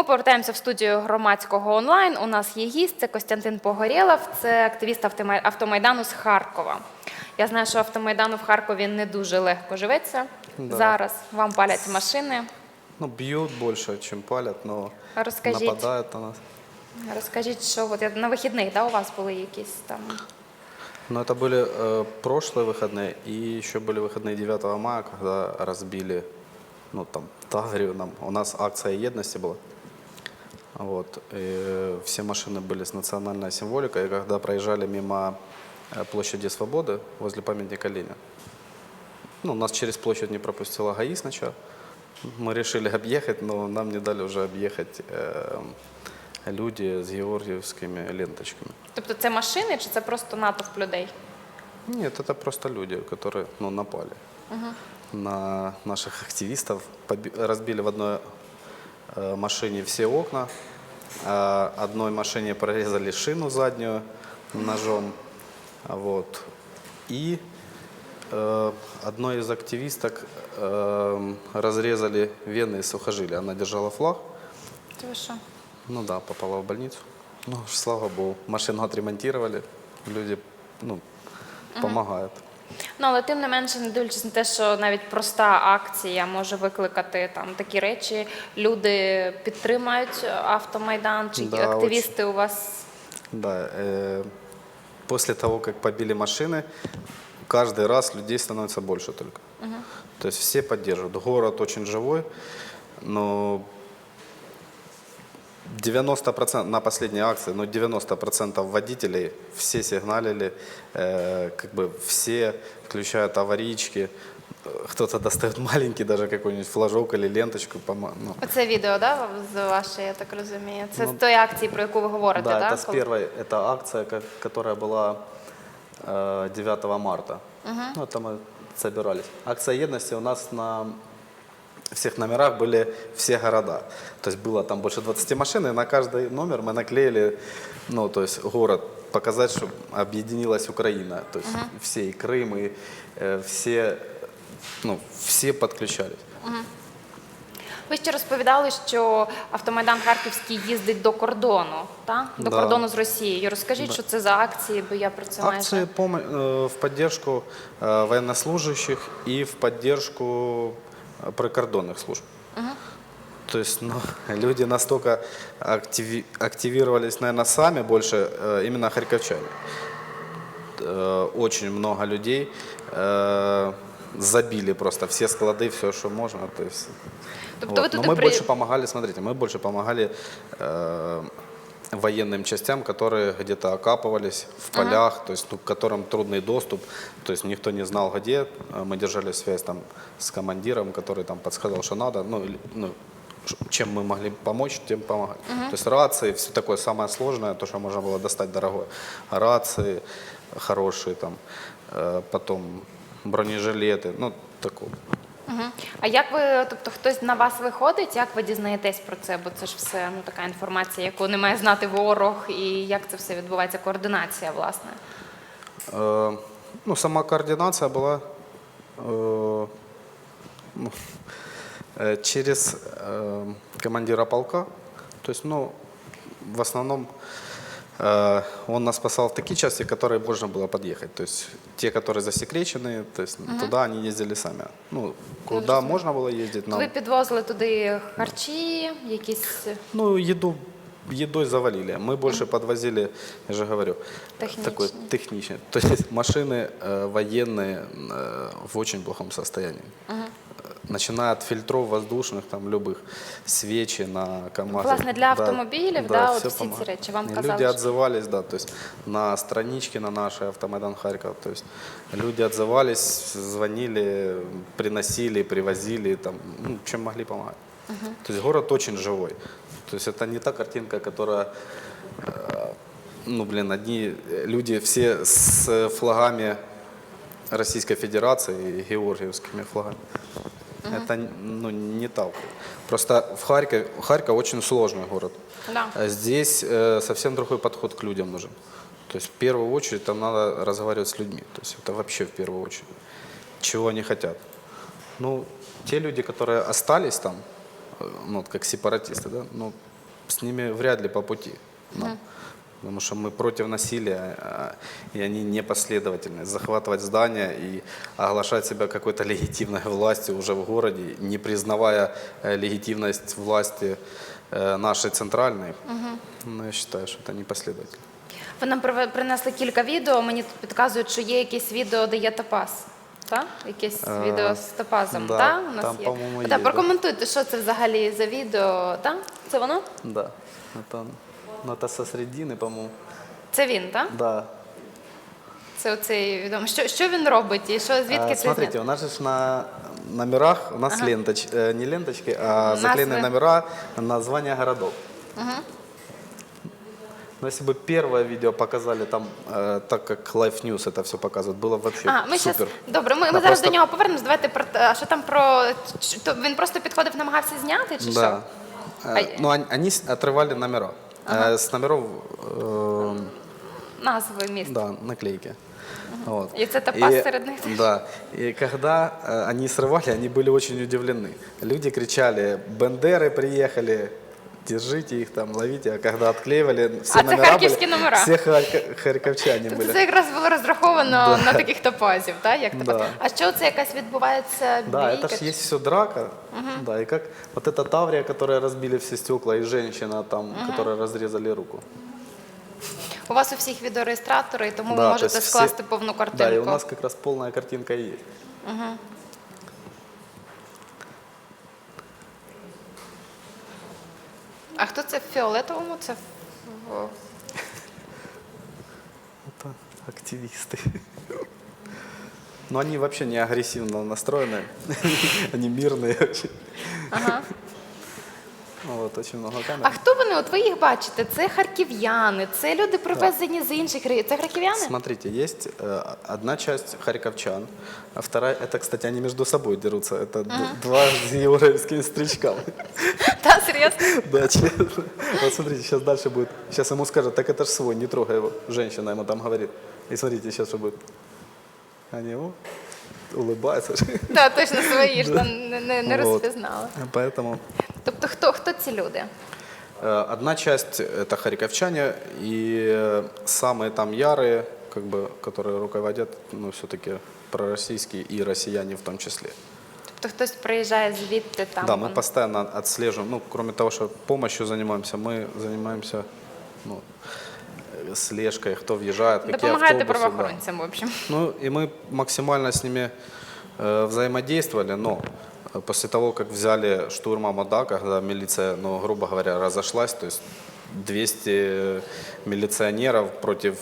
Ми повертаємося в студію громадського онлайн. У нас є гість, це Костянтин Погорєлов, це активіст автомай- автомайдану з Харкова. Я знаю, що автомайдану в Харкові не дуже легко живеться. Да. Зараз вам палять машини. Ну, бьют больше, чем палят, но Розкажіть, нападают на нас. розкажіть, що от я- на вихідних да, у вас були якісь там. Но это были э, прошлые выходные, и еще были выходные 9 мая, когда разбили, ну, там, Таврию нам. У нас акция едности была. Вот. И э, все машины были с национальной символикой, и когда проезжали мимо э, площади Свободы, возле памятника Ленина, ну, нас через площадь не пропустила ГАИ сначала. Мы решили объехать, но нам не дали уже объехать э, люди с георгиевскими ленточками. Тобто це машини чи це просто натовп людей? Нет, это просто люди, которые ну, напали на наших активистов, поби- разбили в одной э, Машине все окна, а одной машине прорезали шину заднюю ножом, вот, и э, одной из активисток э, разрезали вены и сухожилия. Она держала флаг, ви що? ну да, попала в больницу. Ну, слава богу, машину отремонтировали, люди, ну, помогают. Ну, але тим не менше, не дивлячись на те, що навіть проста акція може викликати там такі речі, люди підтримають автомайдан, чи Да, активісти у вас Да, э, после того, как побили машины, каждый раз людей становится больше только. То есть все поддерживают. Город очень живой, но 90% на последней акции, но 90% водителей все сигналили, э, как бы все включают аварийки, э, кто-то достает маленький даже какой-нибудь флажок или ленточку. пома- ну, Оце відео, да, з ваше, я так розумію. Це Ну, з тої акції, про яку ви говорите, Да, да? это с коли- первой, это акция, ко- которая была э, 9 марта. Ну, это мы собирались. Акция едности у нас на всех номерах были все города. То есть было там больше 20 машин, и на каждый номер мы наклеили, ну, то есть город, показать, что объединилась Украина. То есть все, и Крым, и э, все, ну, все подключались. Ви ще розповідали, що автомайдан Харківський їздить до кордону, так? До Да. кордону з Росією. Розкажіть, що це за акції, бо я про це Акции майже. помо- э, в поддержку э, военнослужащих и в поддержку э, прикордонных служб. То есть ну, люди настолько активи- активировались, наверное, сами больше, э, именно харьковчане. Э, Очень много людей э, забили просто все склады, все, что можно. То есть, Тобто ви вот. Но туди мы при- больше помогали, смотрите, мы больше помогали э, военным частям, которые где-то окапывались в полях, то есть ну, к которым трудный доступ, то есть никто не знал где. Э, Мы держали связь там с командиром, который там подсказал, что надо, ну, или, ну, ш- чем мы могли помочь, тем помогать. То есть рации, все такое самое сложное, то, что можно было достать дорогое. Рации хорошие там, э, потом бронежилеты, ну, такое. Мгм. А як ви, тобто хтось на вас виходить, як ви дізнаєтесь про це? Бо це ж все ну, така інформація, яку не має знати ворог, і як це все відбувається, координація, власне. Э, Ну, сама координация была э, ну, э, через э, командира полка. То есть, ну, в основном э, он нас спасал в такие части, которые можно было подъехать. То есть те, которые засекречены, то есть туда они ездили сами. Ну, куда можно было ездить, нам Ви підвозили туди харчі, якісь ну, еду, едой завалили. Мы больше подвозили, я же говорю, Техничные. такой техничный. То есть машины э, военные э, в очень плохом состоянии. Э, Начиная от фильтров воздушных, там любых, свечи на КАМАЗах. Власне, для автомобілів, да, от всё всі ці помогает. речі. Вам И казали, люди що- отзывались, да, то есть на страничке на нашей Автомайдан Харьков, то есть люди отзывались, звонили, приносили, привозили, там, ну, чем могли помогать. То есть город очень живой. То есть это не та картинка, которая, э, ну, блин, одни люди все с флагами Российской Федерации и георгиевскими флагами. Это ну, не так. Просто в Харькове, Харьков очень сложный город. Да. А Здесь э, совсем другой подход к людям нужен. То есть в первую очередь там надо разговаривать с людьми. То есть это вообще в первую очередь. Чего они хотят. Ну, те люди, которые остались там, э, ну, вот как сепаратисты, да, ну, с ними вряд ли по пути. нам. Потому что мы против насилия, а, и они непоследовательны. Захватывать здания и оглашать себя какой-то легитимной властью уже в городе, не признавая э, легитимность власти э, нашей центральной, ну, я считаю, что это непоследовательно. Ви нам приве- принесли кілька відео. Мені тут підказують, що є якесь відео, де є топаз. Так? Якесь Е, відео з топазом. да, так? У нас там, є. по-моєму, Так, є, да. прокоментуйте, що це взагалі за відео. Так? Це воно? Да, это, ну, это со средины, по-моему. Це він, так? Да. Це оцей відомо. Що, що він робить і що звідки А, це смотрите, знято? у нас же ж на номерах, у нас Ага. ленточ, э, не ленточки, а Назви. заклеенные номера, названия городов. Но если бы первое видео показали там, э, так как Life News это все показывает, было вообще А, ми щас, супер. добре, ми, ми Да, зараз просто- до нього повернемось. Давайте про те, а що там про ч- то він просто підходив, намагався зняти, чи що? Да. Э, А- Ну, они, они с- отрывали номера. Э, С номеров, э, Назви міст. да, наклейки. Вот. И это топаз И- среди них. Да. И когда э, они срывали, они были очень удивлены. Люди кричали, Бендеры приехали, держите их там, ловите. А когда отклеивали, все А це номера харківські были, номера? все харько- харьковчане Тобто были. це якраз було розраховано на таких топазів, так? Як топаз. Да. А що це якась відбувається Да, бійка? это же есть все драка. Да, и как вот эта Таврия, которая разбили все стекла, и женщина там, которая разрезали руку. У вас у всіх відеореєстратори, і тому ви Да, то можете есть все- скласти повну картинку. Да, и у нас как раз полная картинка и есть. А хто це в фіолетовому? Це в... Это активисты. Но они вообще не агрессивно настроены. Они мирные вообще. Ага. Вот, очень много А камер. хто вони? От ви їх бачите? Це харків'яни, це люди привезені з інших регіонів. Це харків'яни? Смотрите, есть э, одна часть харьковчан, а вторая, это, кстати, они между собой дерутся. Это д- два с георгиевскими стричками. Та серйозно? Да, честно. Вот смотрите, сейчас дальше будет. Сейчас ему скажут, так это ж свой, не трогай его. Женщина ему там говорит. И смотрите, сейчас что будет. Они о, улыбаются. Так, точно свої ж там не, не, не Вот. розпізнали. Поэтому Тобто хто, хто ці люди? Э, Одна часть это харьковчане и э, самые там ярые, как бы, которые руководят, ну, все-таки пророссийские и россияне в том числе. Тобто хтось приїжджає звідти там. да, мы вон. постоянно отслеживаем, ну, кроме того, что помощью занимаемся, мы занимаемся ну, э, слежкой, кто въезжает, какие Допомагаєте автобусы. да. правоохоронцям, в общем. Ну, и мы максимально с ними э, взаимодействовали, но э, после того, как взяли штурмом ОДА, когда милиция, ну, грубо говоря, разошлась, то есть 200 милиционеров против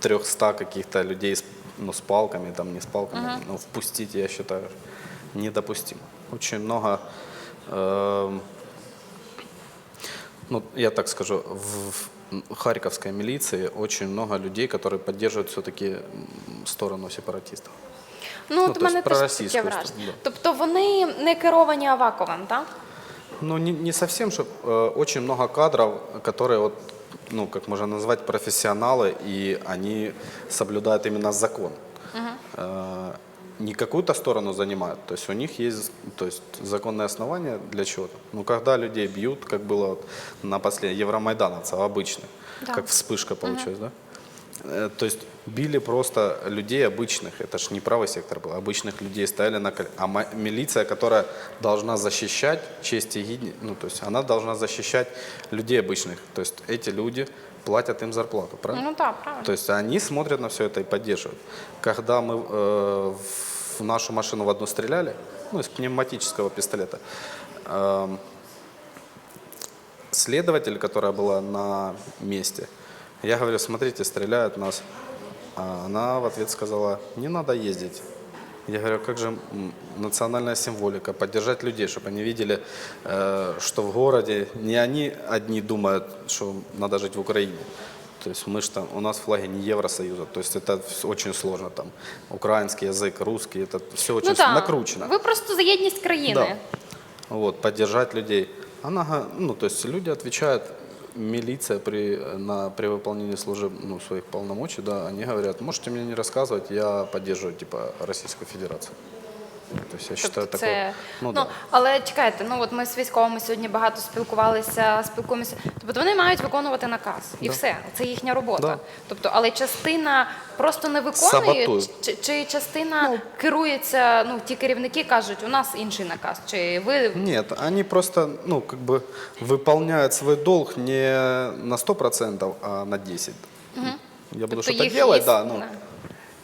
300 каких-то людей с, ну, с палками, там не с палками, ну, впустить, я считаю, недопустимо. Очень много, эм, ну, я так скажу, в харьковской милиции очень много людей, которые поддерживают все-таки сторону сепаратистов. Ну, Ну, от у тобто мене теж таке проросійською враження. сторону, да. Тобто вони не керовані Аваковим, так? Ну, не, не совсем, что э, очень много кадров, которые, вот, ну, как можно назвать, профессионалы, и они соблюдают именно закон. Э, не какую-то сторону занимают, то есть у них есть то есть, законные основания для чего-то. Ну, когда людей бьют, как было вот на последнем евромайдановцев обычных, Да. как вспышка получилась, да? Э, То есть били просто людей обычных, это ж не правый сектор был, обычных людей стояли на коле- А ма- милиция, которая должна защищать честь и гидни- ну то есть она должна защищать людей обычных. То есть эти люди платят им зарплату, правильно? Ну так, правильно. То есть они смотрят на все это и поддерживают. Когда мы э, в нашу машину в одну стреляли, ну, из пневматического пистолета, эм, следователь, которая была на месте, я говорю, смотрите, стреляют нас. А она в ответ сказала, не надо ездить. Я говорю, как же м, национальная символика, поддержать людей, чтобы они видели, э, что в городе не они одни думают, что надо жить в Украине. То есть мы ж там, у нас флаги не Евросоюза, то есть это вс- очень сложно там. Украинский язык, русский, это все очень ну так. накручено. Ви просто за єдність країни. Да. Вот, поддержать людей. Она, га- ну, то есть люди отвечают, милиция при, на, при выполнении служеб, ну, своих полномочий, да, они говорят, можете мне не рассказывать, я поддерживаю, типа, Российскую Федерацию. То есть я считаю Тобто це Ну, ну, да. але чекайте, ну от ми з військовими сьогодні багато спілкувалися, спілкуємося. Тобто вони мають виконувати наказ, і Да. все, це їхня робота. Да. Тобто, але частина просто не виконує, чи, чи частина керується. Ну ті керівники кажуть, у нас інший наказ. Чи ви Нет, они просто, ну, как бы выполняют свой долг не на 100%, а на 10%. Я буду Тобто їх делать, да, ну, да.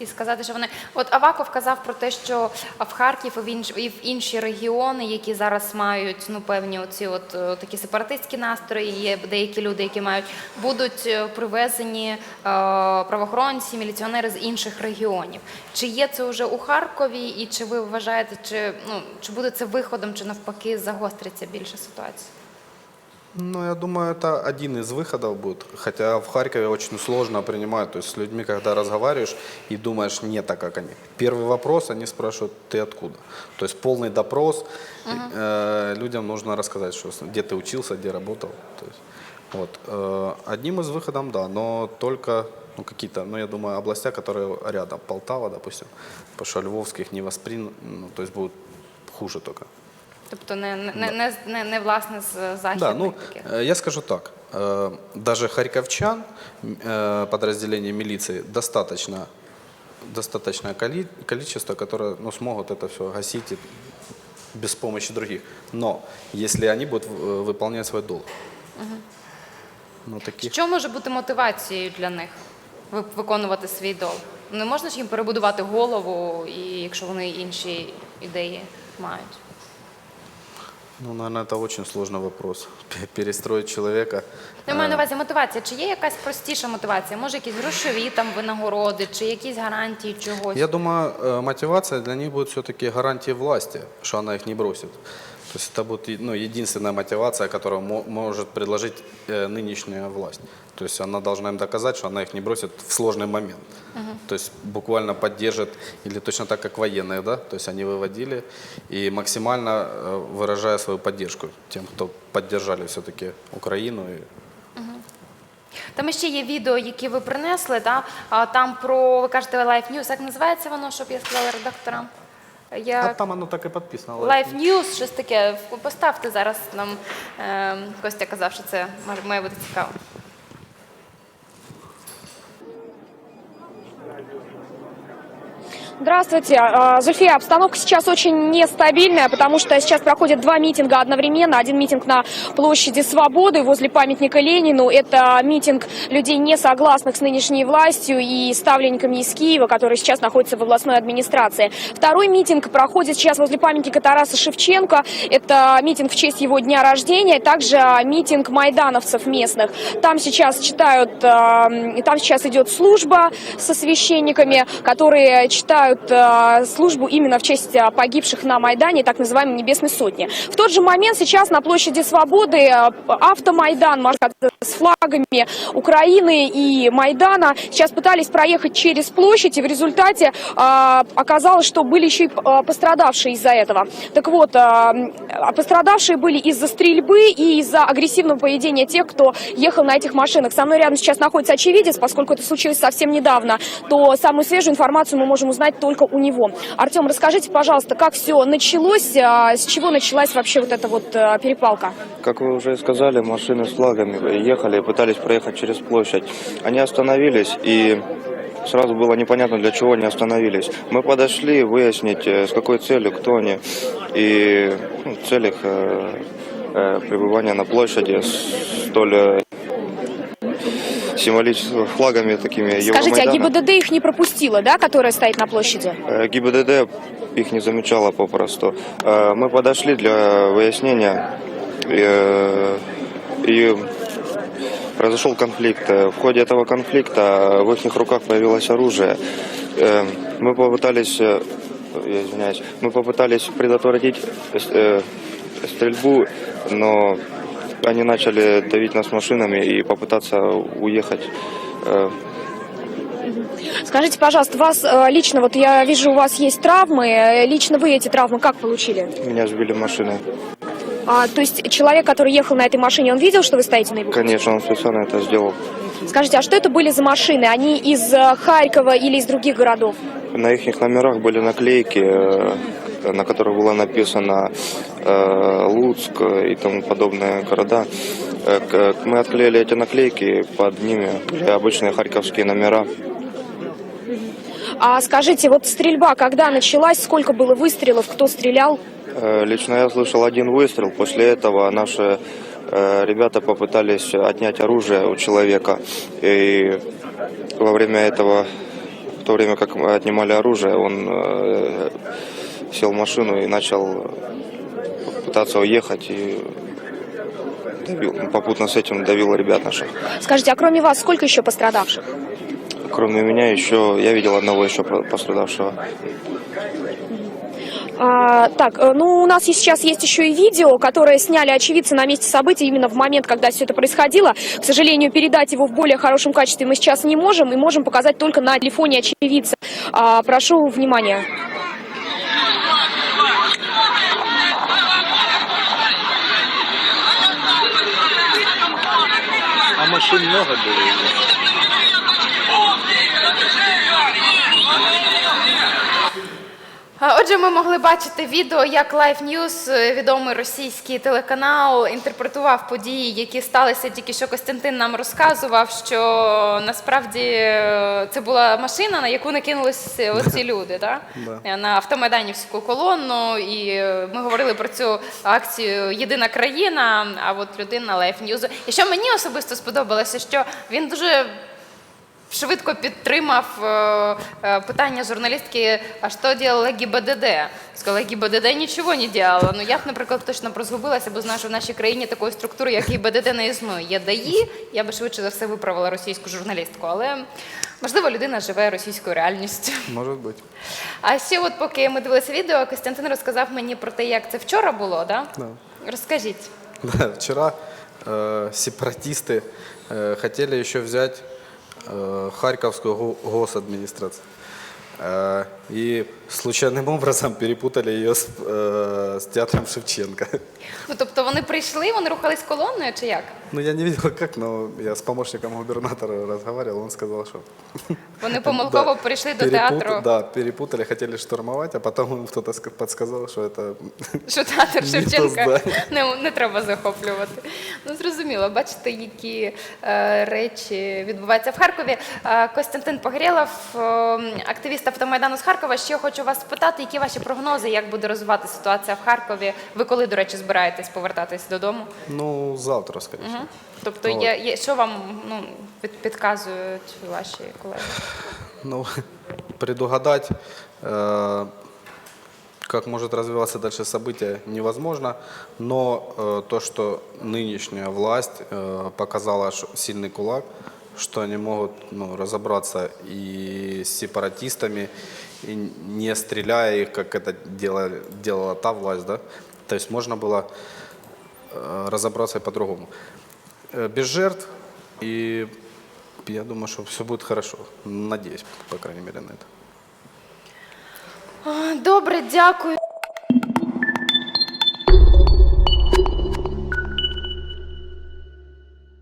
І сказати, що вони от Аваков казав про те, що в Харків і в інші регіони, які зараз мають ну певні оці от е, такі сепаратистські настрої, є деякі люди, які мають будуть е, привезені е, правоохоронці, міліціонери з інших регіонів. Чи є це вже у Харкові, і чи ви вважаєте, чи ну чи буде це виходом, чи навпаки загостриться більше ситуація? Ну, я думаю, это один из выходов будет. Хотя в Харькове очень сложно принимают. То есть с людьми, когда разговариваешь и думаешь, не так, как они. Первый вопрос, они спрашивают, ты откуда? То есть полный допрос. Э, людям нужно рассказать, что, с- где ты учился, где работал. То есть, вот. Э, одним из выходов, да, но только ну, какие-то, ну, я думаю, областя, которые рядом. Полтава, допустим. Потому что львовских не воспринят, ну, то есть будет хуже только. Тобто не не, не, не, не, не власне з західних Да, ну, таких. э, я скажу так. э, Даже харьковчан, м, э, подразделение милиции, достаточно, достаточное коли- количество, которые ну, смогут это все гасить и без помощи других. Но если они будут э, выполнять свой долг. Ну, таких... Що може бути мотивацією для них ви- виконувати свій долг? Не можна ж їм перебудувати голову, і якщо вони інші ідеї мають? Ну, наверное, это очень сложный вопрос. Пе- Перестроить человека. Я маю на увазі мотивація. Чи є якась простіша мотивація? Може, якісь грошові там винагороди, чи якісь гарантії чогось? Я думаю, э, мотивация для них будет все-таки гарантия власти, что она их не бросит. То есть это будет ну, единственная мотивация, которую мо- может предложить э, нынешняя власть. То есть она должна им доказать, что она их не бросит в сложный момент. То есть буквально поддержит, или точно так, как военные, да? То есть они выводили и максимально э, выражая свою поддержку тем, кто поддержали все-таки Украину. И Там ще є відео, які ви принесли. Да? А, там про ви кажете Life News. Як називається воно, щоб я сказала редакторам? А Як... там воно так і подписано. Life News, щось таке. Поставте зараз нам. Е, Костя казав, що це має бути цікаво. Здравствуйте. А, Зульфия, обстановка сейчас очень нестабильная, потому что сейчас проходят два митинга одновременно. Один митинг на площади Свободы возле памятника Ленину. Это митинг людей, не согласных с нынешней властью и ставленниками из Киева, которые сейчас находятся в областной администрации. Второй митинг проходит сейчас возле памятника Тараса Шевченко. Это митинг в честь его дня рождения, также митинг майдановцев местных. Там сейчас читают, а, там сейчас идет служба со священниками, которые читают а, службу именно в честь а, погибших на Майдане, так называемой Небесной Сотни. В тот же момент сейчас на площади Свободы а, автомайдан с флагами Украины и Майдана сейчас пытались проехать через площадь, и в результате оказалось, что были еще и пострадавшие из-за этого. Так вот, пострадавшие были из-за стрельбы и из-за агрессивного поведения тех, кто ехал на этих машинах. Со мной рядом сейчас находится очевидец, поскольку это случилось совсем недавно, то самую свежую информацию мы можем узнать только у него. Артем, расскажите, пожалуйста, как все началось, а, с чего началась вообще вот эта вот а, перепалка? Как вы уже сказали, машины с флагами ехали пытались проехать через площадь. Они остановились и сразу было непонятно, для чего они остановились. Мы подошли выяснить, э, с какой целью, кто они и ну, целях э, э, пребывания на площади столь э, символическими флагами такими Скажите, а. ГИБДД их не пропустила, да, которая стоит на площади? Э, ГИБДД их не замечала попросту. Э, Мы подошли для выяснения э, и произошел конфликт. В ходе этого конфликта в их руках появилось оружие. Мы попытались, я извиняюсь, мы попытались предотвратить стрельбу, но они начали давить нас машинами и попытаться уехать. Э, Скажите, пожалуйста, вас э, лично, вот я вижу, у вас есть травмы, лично вы эти травмы как получили? Меня сбили машины. А, то есть человек, который ехал на этой машине, он видел, что вы стоите на его? Конечно, он специально это сделал. Скажите, а что это были за машины? Они из э, Харькова или из других городов? На их номерах были наклейки на которых было написано э, Луцк и тому подобные города. Э, Мы отклеили эти наклейки, под ними обычные харьковские номера. А скажите, вот стрельба когда началась, сколько было выстрелов, кто стрелял? Э, Лично я слышал один выстрел. После этого наши э, ребята попытались отнять оружие у человека. И во время этого, в то время как мы отнимали оружие, он э, сел в машину и начал пытаться уехать. И давил- попутно с этим давил ребят наших. Скажите, а кроме вас сколько еще пострадавших? Кроме меня еще, я видел одного еще пострадавшего. А, так, э, ну у нас сейчас есть еще и видео, которое сняли очевидцы на месте событий именно в момент, когда все это происходило. К сожалению, передать его в более хорошем качестве мы сейчас не можем и можем показать только на телефоне очевидца. А, прошу внимания. А машин много было? А, Отже, ми могли бачити відео, як Life News, е, відомий російський телеканал, інтерпретував події, які сталися тільки що Костянтин нам розказував, що насправді е, це була машина, на яку накинулись оці люди, так? На автомайданівську колону. І е, ми говорили про цю акцію Єдина країна. А от людина Life News. І що мені особисто сподобалося, що він дуже швидко підтримав е, е, питання журналістки, а що робила ГІБДД? Сказала, ГІБДД нічого не робила. Ну я б, наприклад, точно б розгубилася, бо знаю, що в нашій країні такої структури, як ГІБДД, не існує. Є ДАІ, я би швидше за все виправила російську журналістку, але можливо людина живе російською реальністю. Может быть. А ще, от поки ми дивилися відео, Костянтин розказав мені про те, як це вчора було, да? Да. Розкажіть. Да, вчера э, сепаратисты э, хотели еще взять э, госадміністрації. го- госадминистрацию. Э, и случайным образом перепутали ее с, э, с театром Шевченко. Ну тобто вони прийшли, вони рухались колонною чи як? Ну, я не видел как, но я с помощником губернатора разговаривал, он сказал, что... Вони помилково Да, прийшли до перепут- театру, Да, перепутали, хотели штурмовать, а потом им кто-то ск- подсказал, что это... що театр Не то Шевченка здання. не, не треба захоплювати. Ну зрозуміло, бачите, які е, речі відбуваються в Харкові. Е, Костянтин Погрєлов, е, активіст автомайдану з Харкова. Ще хочу вас спитати, які ваші прогнози, як буде розвиватися ситуація в Харкові? Ви коли, до речі, збираєтесь повертатись додому? Ну, завтра, скорее всего. Тобто, От. є, є, що вам ну, під, підказують ваші колеги? Ну, предугадать, э, как может развиваться дальше событие, невозможно. Но э, то, что нынешняя власть э, показала ш- сильный кулак, что они могут ну, разобраться и с сепаратистами, и не стреляя их, как это делали, делала та власть, да. То есть можно было э, разобраться и по-другому. Э, Без жертв и я думаю, что все будет хорошо. Надеюсь, по крайней мере, на это. А, Добре, дякую.